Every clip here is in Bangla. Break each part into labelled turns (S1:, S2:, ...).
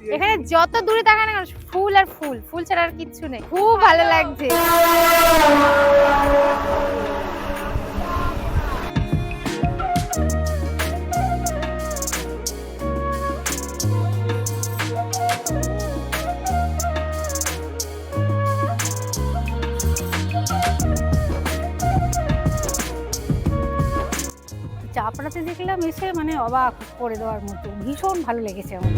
S1: এখানে যত দূরে তাকান না ফুল আর ফুল ফুল ছাড়া আর কিচ্ছু নেই। খুব ভালো লাগছে।
S2: চাপড়াতে দেখলাম এসে মানে অবাক করে দেওয়ার মতো। ভীষণ ভালো লেগেছে আমার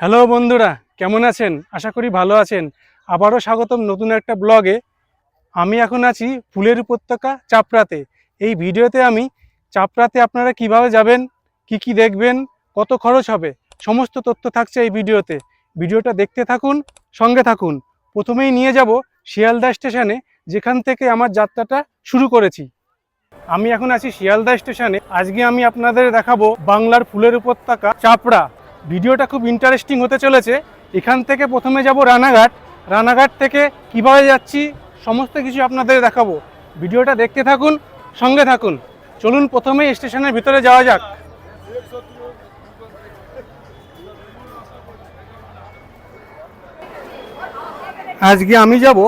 S3: হ্যালো বন্ধুরা, কেমন আছেন? আশা করি ভালো আছেন। আবারও স্বাগতম নতুন একটা ব্লগে। আমি এখন আছি ফুলের উপত্যকা চাপড়াতে। এই ভিডিওতে আমি চাপড়াতে আপনারা কীভাবে যাবেন, কি কি দেখবেন, কত খরচ হবে, সমস্ত তথ্য থাকছে এই ভিডিওতে। ভিডিওটা দেখতে থাকুন, সঙ্গে থাকুন। প্রথমেই নিয়ে যাব শিয়ালদা স্টেশনে, যেখান থেকে আমার যাত্রাটা শুরু করেছি। আমি এখন আছি শিয়ালদা স্টেশনে। আজকে আমি আপনাদের দেখাবো বাংলার ফুলের উপত্যকা চাপড়া। ভিডিওটা খুব ইন্টারেস্টিং হতে চলেছে। এখান থেকে প্রথমে যাব রানাঘাট। রানাঘাট থেকে কীভাবে যাচ্ছি, সমস্ত কিছু আপনাদের দেখাবো। ভিডিওটা দেখতে থাকুন, সঙ্গে থাকুন। চলুন প্রথমে স্টেশনের ভিতরে যাওয়া যাক। আজকে আমি যাব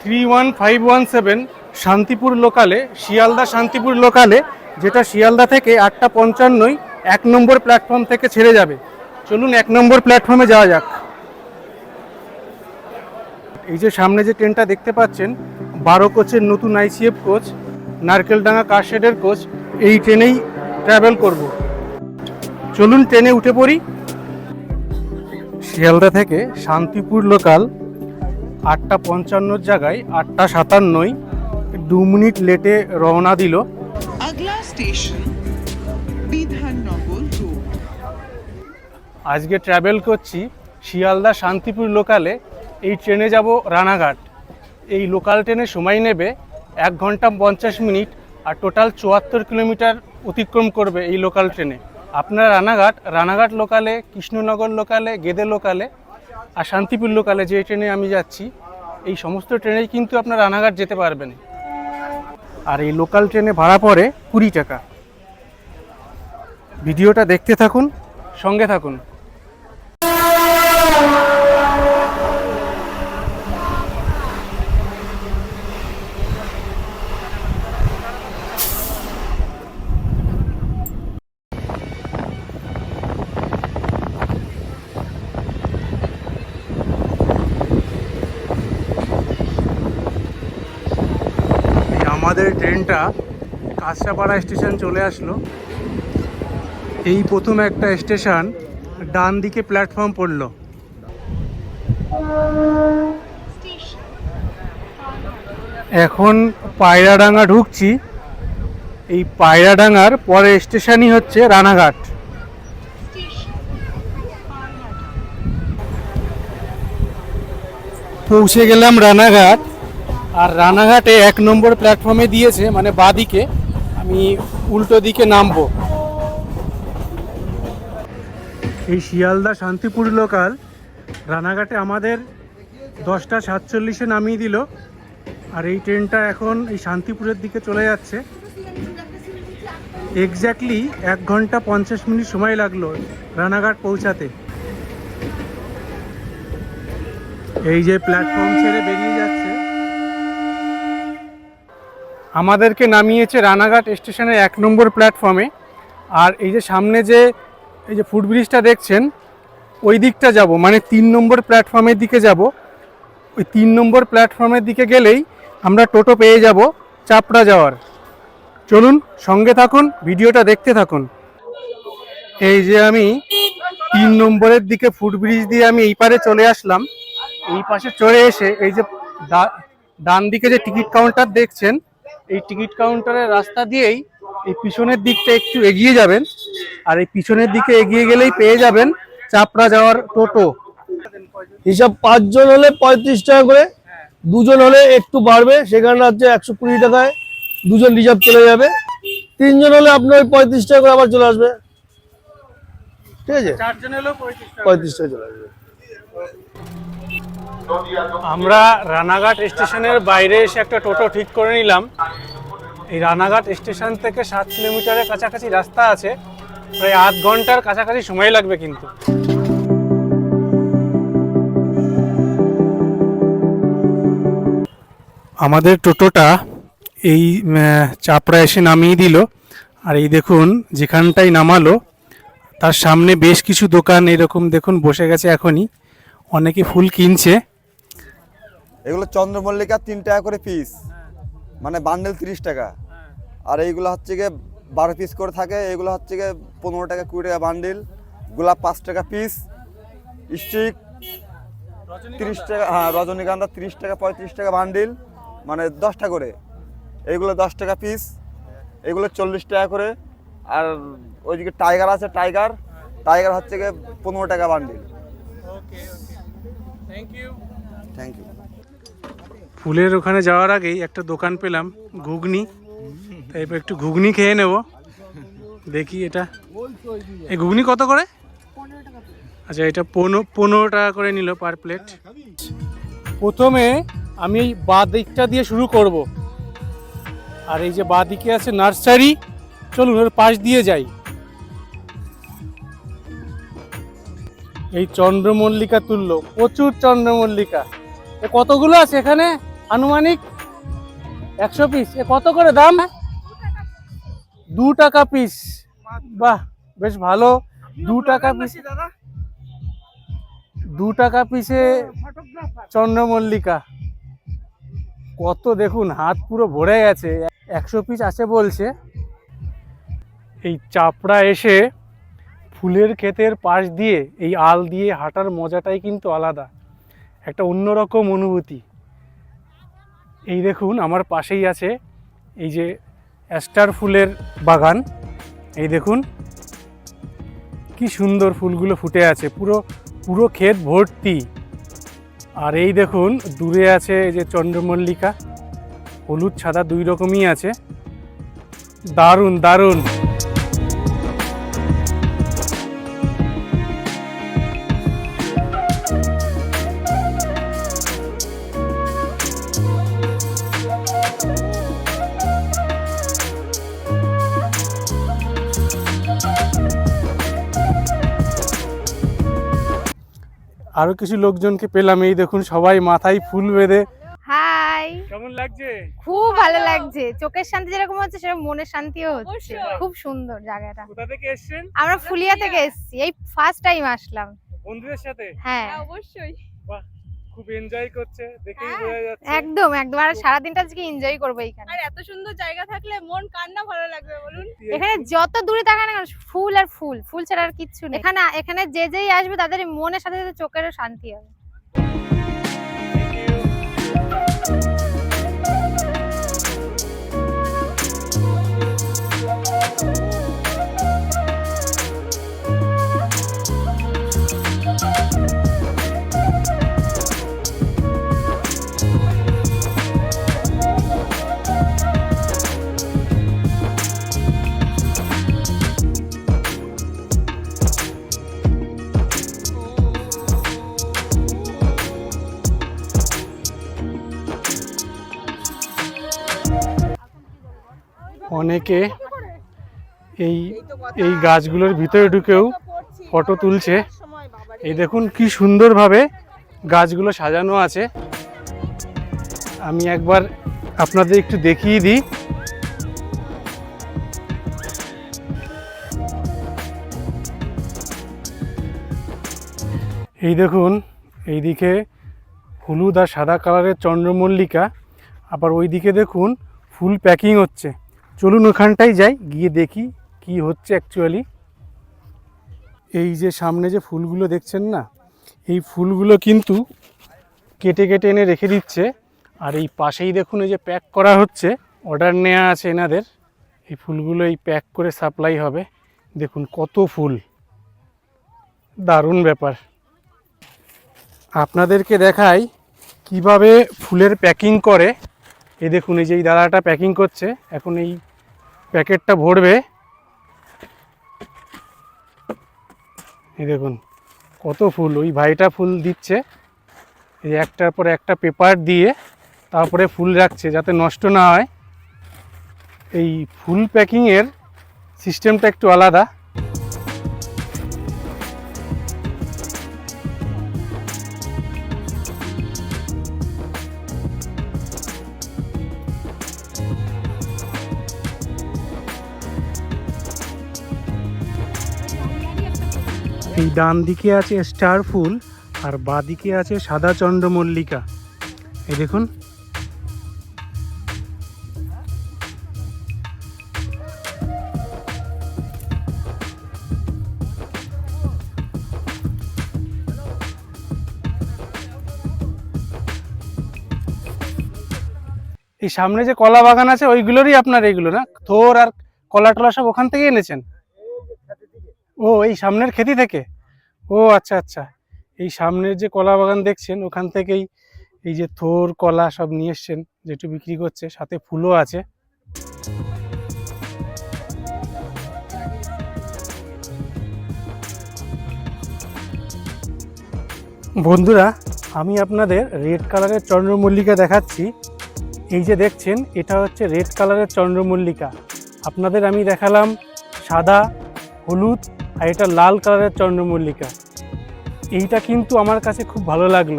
S3: three one five one seven Shantipur লোকালে শিয়ালদা শান্তিপুর লোকালে যেটা শিয়ালদা থেকে আটটা পঞ্চান্নই এক নম্বর প্ল্যাটফর্ম থেকে ছেড়ে যাবে। চলুন এক নম্বর প্ল্যাটফর্মে যাওয়া যাক। এই যে সামনে যে ট্রেনটা দেখতে পাচ্ছেন, বারো কোচের নতুন আইসিএফ কোচ নারকেলডাঙ্গা কারশেডের কোচ এই ট্রেনেই ট্রাভেল করব। চলুন ট্রেনে উঠে পড়ি। শিয়ালদা থেকে শান্তিপুর লোকাল আটটা পঞ্চান্নর জায়গায় আটটা সাতান্নই দু মিনিট লেটে রওনা দিল। আজকে ট্রাভেল করছি শিয়ালদা শান্তিপুর লোকালে এই ট্রেনে যাব রানাঘাট। এই লোকাল ট্রেনে সময় নেবে এক ঘণ্টা পঞ্চাশ মিনিট আর টোটাল চুয়াত্তর কিলোমিটার অতিক্রম করবে এই লোকাল ট্রেনে আপনার রানাঘাট রানাঘাট লোকালে কৃষ্ণনগর লোকালে গেদে লোকালে আর শান্তিপুর লোকালে যে ট্রেনে আমি যাচ্ছি, এই সমস্ত ট্রেনেই কিন্তু আপনার রানাঘাট যেতে পারবেন। আর এই লোকাল ট্রেনে ভাড়া পড়ে কুড়ি টাকা। ভিডিওটা দেখতে থাকুন, সঙ্গে থাকুন এই আমাদের ট্রেনটা কাঁচরাপাড়া স্টেশন চলে আসলো। এই প্রথম একটা স্টেশন ডান দিকে প্ল্যাটফর্ম পড়ল। এখন পায়রাডাঙ্গা ঢুকছি। এই পায়রাডাঙ্গার পরে স্টেশনই হচ্ছে রানাঘাট। পৌঁছে গেলাম রানাঘাট। আর রানাঘাটে এক নম্বর প্ল্যাটফর্মে দিয়েছে মানে বাদিকে। আমি উল্টো দিকে নামবো। এই শিয়ালদা শান্তিপুর লোকাল রানাঘাটে আমাদের দশটা সাতচল্লিশে নামিয়ে দিল। আর এই ট্রেনটা এখন এই শান্তিপুরের দিকে চলে যাচ্ছে। এক্স্যাক্টলি এক ঘণ্টা পঞ্চাশ মিনিট সময় লাগল রানাঘাট পৌঁছাতে। এই যে প্ল্যাটফর্ম ছেড়ে বেরিয়ে যাচ্ছে। আমাদেরকে নামিয়েছে রানাঘাট স্টেশনের এক নম্বর প্ল্যাটফর্মে। আর এই যে সামনে যে, এই যে ফুটব্রিজটা দেখছেন, ওই দিকটা যাব মানে তিন নম্বর প্ল্যাটফর্মের দিকে যাব। ওই তিন নম্বর প্ল্যাটফর্মের দিকে গেলেই আমরা টোটো পেয়ে যাব চাপড়া যাওয়ার। চলুন সঙ্গে থাকুন, ভিডিওটা দেখতে থাকুন। এই যে আমি তিন নম্বরের দিকে ফুটব্রিজ দিয়ে আমি এই পারে চলে আসলাম। এই পাশে চলে এসে এই যে ডান দিকে যে টিকিট কাউন্টার দেখছেন এই টিকিট কাউন্টারের রাস্তা দিয়েই এই পিছনের দিকটা একটু এগিয়ে যাবেন। আর এই পিছনের দিকে এগিয়ে গেলেই পেয়ে যাবেন চাপড়া যাওয়ার টোটো।
S4: হিসাব পাঁচজন হলে পঁয়ত্রিশ টাকা করে দুজন হলে একটু বাড়বে সেখানে হচ্ছে একশো কুড়ি টাকায় দুজন রিজার্ভ চলে যাবে। তিনজন হলে আপনার ওই পঁয়ত্রিশ টাকা করে আবার চলে আসবে। ঠিক আছে? পঁয়ত্রিশ টাকা চলে আসবে।
S3: আমরা রানাঘাট স্টেশনের বাইরে এসে একটা টোটো ঠিক করে নিলাম। এই রানাঘাট স্টেশন থেকে সাত কিলোমিটারের কাছাকাছি রাস্তা আছে। প্রায় আধ ঘণ্টার কাছাকাছি সময় লাগবে কিন্তু। আমাদের টোটোটা এই চাপড়া এসে নামিয়ে দিল। আর এই দেখুন যেখানটাই নামালো, তার সামনে বেশ কিছু দোকান, এরকম দেখুন, বসে গেছে এখনই। অনেকে ফুল কিনছে।
S5: এগুলো চন্দ্রমল্লিকা তিন টাকা করে পিস মানে বান্ডেল তিরিশ টাকা। আর এইগুলো হচ্ছে গিয়ে বারো পিস করে থাকে এগুলো হচ্ছে গিয়ে পনেরো টাকা কুড়ি টাকা বান্ডিল গোলাপ পাঁচ টাকা পিস স্টিক তিরিশ টাকা হ্যাঁ রজনীগন্ধা তিরিশ টাকা পঁয়ত্রিশ টাকা বান্ডিল মানে দশটা করে। এইগুলো দশ টাকা পিস এগুলো চল্লিশ টাকা করে। আর ওইদিকে টাইগার আছে টাইগার টাইগার হচ্ছে গিয়ে পনেরো টাকা bundle thank you thank you
S3: ফুলের ওখানে যাওয়ার আগেই একটা দোকান পেলাম, ঘুগনি। তাই একটু ঘুগনি খেয়ে নেব। দেখি এটা। এই ঘুগনি কত করে? আচ্ছা এটা পনেরো পনেরো টাকা করে নিল পার প্লেট প্রথমে আমি এই দিকটা দিয়ে শুরু করব। আর এই যে দিকে আছে নার্সারি, চলুন ওর পাশ দিয়ে যাই। এই চন্দ্রমল্লিকা তুললো প্রচুর চন্দ্রমল্লিকা। কতগুলো আছে এখানে? আনুমানিক একশো পিস এ কত করে দাম? দু টাকা পিস বাহ, বেশ ভালো। দু টাকা পিস দু টাকা পিসে চন্দ্রমল্লিকা। কত দেখুন, হাত পুরো ভরে গেছে। একশো পিস আছে বলছে। এই চাপড়া এসে ফুলের ক্ষেতের পাশ দিয়ে, এই আল দিয়ে হাঁটার মজাটাই কিন্তু আলাদা। একটা অন্যরকম অনুভূতি। এই দেখুন, আমার পাশেই আছে এই যে অ্যাস্টার ফুলের বাগান। এই দেখুন, কি সুন্দর ফুলগুলো ফুটে আছে, পুরো পুরো ক্ষেত ভর্তি। আর এই দেখুন, দূরে আছে এই যে চন্দ্রমল্লিকা, হলুদ, সাদা দুই রকমই আছে। দারুণ দারুণ। আরও কিছু লোকজনকে পেলাম। এই দেখুন সবাই মাথায় ফুল বেঁধে।
S1: হাই।
S3: কেমন লাগছে?
S1: খুব ভালো লাগছে। চোখের শান্তি যেরকম হচ্ছে সেরকম মনের শান্তিও হচ্ছে। খুব সুন্দর জায়গাটা।
S3: কোথা থেকে এসেছেন?
S1: আমরা ফুলিয়া থেকে এসেছি। এই ফার্স্ট টাইম আসলাম।
S3: বন্ধুদের সাথে?
S1: হ্যাঁ
S2: অবশ্যই।
S3: বাহ। খুব এনজয় করছে দেখেই
S1: হ্যাঁ,
S3: বোঝা যাচ্ছে।
S1: একদম একদম। আর সারাদিনটা আজকে এনজয় করব এখানে
S2: আর এত সুন্দর জায়গা থাকলে মন কান্না ভালো লাগবে বলুন।
S1: এখানে যত দূরে তাকান না কেন, ফুল আর ফুল ফুল ছাড়া আর কিচ্ছু নেই। এখানে এখানে যে যেই আসবে তাদের মনের সাথে সাথে চোখেরও শান্তি হবে।
S3: অনেকে এই এই গাছগুলোর ভিতরে ঢুকেও ফটো তুলছে। এই দেখুন কি সুন্দরভাবে গাছগুলো সাজানো আছে। আমি একবার আপনাদের একটু দেখিয়ে দিই। এই দেখুন, এইদিকে হলুদ আর সাদা কালারের চন্দ্রমল্লিকা। আবার ওইদিকে দেখুন, ফুল প্যাকিং হচ্ছে। চলুন ওখানটাই যাই, গিয়ে দেখি কি হচ্ছে অ্যাকচুয়ালি এই যে সামনে যে ফুলগুলো দেখছেন না, এই ফুলগুলো কিন্তু কেটে কেটে এনে রেখে দিচ্ছে। আর এই পাশেই দেখুন এই যে প্যাক করা হচ্ছে অর্ডার নেওয়া আছে এনাদের। এই ফুলগুলো এই প্যাক করে সাপ্লাই হবে। দেখুন কত ফুল। দারুণ ব্যাপার। আপনাদেরকে দেখাই কীভাবে ফুলের প্যাকিং করে। এই দেখুন, এই যে এই দাদাটা প্যাকিং করছে। এখন এই প্যাকেটটা ভরবে। এই দেখুন, কত ফুল, ওই ভাইটা ফুল দিচ্ছে। এই একটার পর একটা পেপার দিয়ে তারপরে ফুল রাখছে যাতে নষ্ট না হয়। এই ফুল প্যাকিংয়ের সিস্টেমটা একটু আলাদা। এই ডান দিকে আছে স্টার ফুল আর বাঁ দিকে আছে সাদা চন্দ্রমল্লিকা। এই দেখুন। এই সামনে যে কলা বাগান আছে, ওইগুলোরই আপনার এইগুলো না? থোর আর কলা টলা সব ওখান থেকে এনেছেন? ও, এই সামনের খেতি থেকে? ও আচ্ছা আচ্ছা। এই সামনের যে কলা বাগান দেখছেন, ওখান থেকেই এই যে থোর, কলা সব নিয়ে এসছেন যেটু বিক্রি করছে, সাথে ফুলও আছে। বন্ধুরা, আমি আপনাদের রেড কালারের চন্দ্রমল্লিকা দেখাচ্ছি। এই যে দেখছেন, এটা হচ্ছে রেড কালারের চন্দ্রমল্লিকা। আপনাদের আমি দেখালাম সাদা, হলুদ আর এটা লাল কালারের চন্দ্রমল্লিকা। এইটা কিন্তু আমার কাছে খুব ভালো লাগল।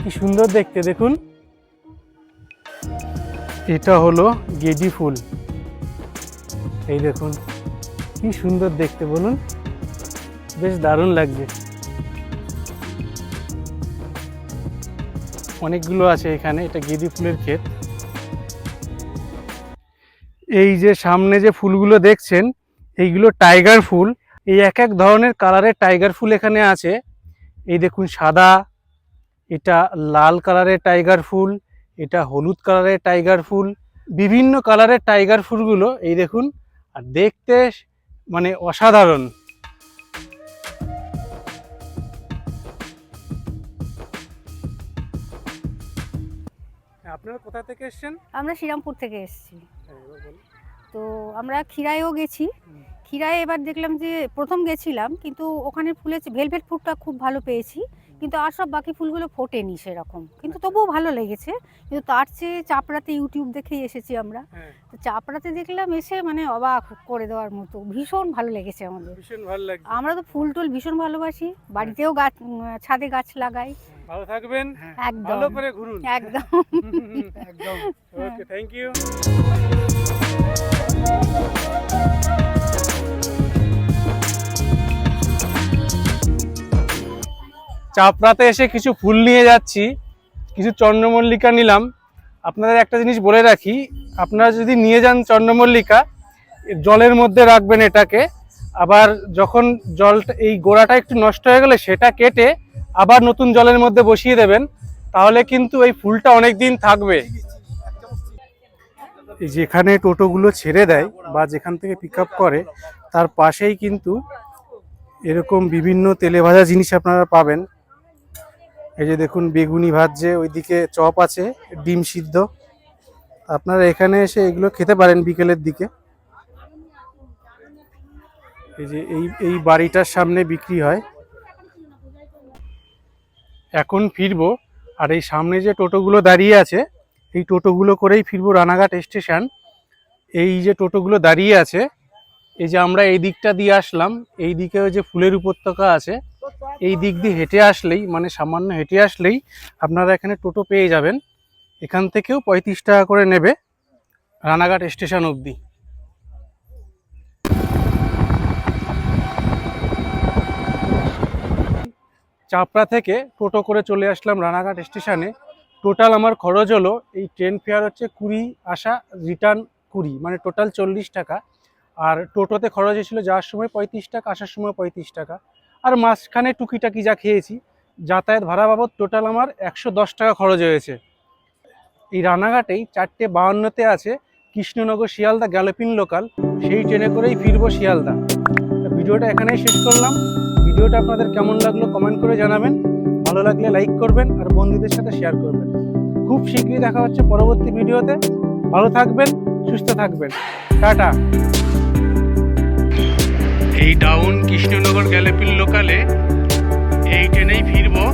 S3: কি সুন্দর দেখতে, দেখুন। এটা হলো গেডি ফুল। এই দেখুন, কি সুন্দর দেখতে, বলুন। বেশ দারুণ লাগছে। অনেকগুলো আছে এখানে, এটা গেদি ফুলের ক্ষেত। এই যে সামনে যে ফুলগুলো দেখছেন, এইগুলো টাইগার ফুল। এই এক এক ধরনের কালারের টাইগার ফুল এখানে আছে। এই দেখুন সাদা এটা লাল কালারের টাইগার ফুল এটা হলুদ কালারের টাইগার ফুল বিভিন্ন কালারের টাইগার ফুলগুলো এই দেখুন আর দেখতে মানে অসাধারণ। আপনারা কোথা থেকে এসেছেন?
S2: আমরা শ্রীরামপুর থেকে এসেছি। তো আমরা ক্ষীরায়ও গেছি। ক্ষীরায় এবার দেখলাম যে প্রথম গেছিলাম কিন্তু ওখানে ফুলের ভেলভেট ফুলটা খুব ভালো পেয়েছি। কিন্তু আর সব বাকি ফুলগুলো ফোটেনি সেরকম। কিন্তু তবুও ভালো লেগেছে। কিন্তু তার চেয়ে চাপড়াতে ইউটিউব দেখেই এসেছি আমরা।
S3: হ্যাঁ।
S2: তো চাপড়াতে দেখলাম এসে মানে অবাক করে দেওয়ার মতো। ভীষণ ভালো লেগেছে আমাদের।
S3: ভীষণ ভালো লাগছে।
S2: আমরা তো ফুল টুল ভীষণ ভালোবাসি। বাড়িতেও গাছ ছাদে গাছ লাগাই।
S3: ভালো থাকবেন।
S2: একদম।
S3: ভালো করে ঘুরুন।
S2: একদম।
S3: একদম। ওকে থ্যাংক ইউ চাপড়াতে এসে কিছু ফুল নিয়ে যাচ্ছি, কিছু চন্দ্রমল্লিকা নিলাম। আপনাদের একটা জিনিস বলে রাখি, আপনারা যদি নিয়ে যান চন্দ্রমল্লিকা, জলের মধ্যে রাখবেন এটাকে। আবার যখন জলটা এই গোড়াটা একটু নষ্ট হয়ে গেলে সেটা কেটে আবার নতুন জলের মধ্যে বসিয়ে দেবেন, তাহলে কিন্তু এই ফুলটা অনেক দিন থাকবে যেখানে টোটোগুলো ছেড়ে দেয় বা যেখান থেকে পিক করে, তার পাশেই কিন্তু এরকম বিভিন্ন তেলে ভাজা জিনিস আপনারা পাবেন। এই যে দেখুন বেগুনি ভাজছে, ওইদিকে চপ আছে, ডিম সিদ্ধ। আপনারা এখানে এসে এগুলো খেতে পারেন বিকেলের দিকে। এই যে এই এই বাড়িটার সামনে বিক্রি হয়। এখন ফিরবো, আর এই সামনে যে টোটোগুলো দাঁড়িয়ে আছে, এই টোটোগুলো করেই ফিরবো রানাঘাট স্টেশন। এই যে টোটোগুলো দাঁড়িয়ে আছে, এই যে আমরা এই দিকটা দিয়ে আসলাম, এই দিকে ওই যে ফুলের উপত্যকা আছে এই দিক দিয়ে হেঁটে আসলেই মানে সামান্য হেঁটে আসলেই আপনারা এখানে টোটো পেয়ে যাবেন। এখান থেকেও পঁয়ত্রিশ টাকা করে নেবে রানাঘাট স্টেশন অবধি। চাপড়া থেকে টোটো করে চলে আসলাম রানাঘাট স্টেশনে। টোটাল আমার খরচ হলো, এই ট্রেন ফেয়ার হচ্ছে কুড়ি আসা, রিটার্ন কুড়ি মানে টোটাল চল্লিশ টাকা। আর টোটোতে খরচ হয়েছিল যাওয়ার সময় পঁয়ত্রিশ টাকা, আসার সময় পঁয়ত্রিশ টাকা। আর মাঝখানে টুকিটাকি যা খেয়েছি, যাতায়াত ভাড়া বাবদ টোটাল আমার একশো দশ টাকা খরচ হয়েছে। এই রানাঘাটেই চারটে বাহান্নতে আছে কৃষ্ণনগর শিয়ালদা গ্যালোপিন লোকাল সেই ট্রেনে করেই ফিরবো শিয়ালদা। ভিডিওটা এখানেই শেষ করলাম। ভিডিওটা আপনাদের কেমন লাগল কমেন্ট করে জানাবেন। ভালো লাগলে লাইক করবেন আর বন্ধুদের সাথে শেয়ার করবেন। খুব শীঘ্রই দেখা হচ্ছে পরবর্তী ভিডিওতে। ভালো থাকবেন, সুস্থ থাকবেন। টাটা। এই ডাউন কৃষ্ণনগর গ্যালেপির লোকালে এই ট্রেনেই ফিরবো।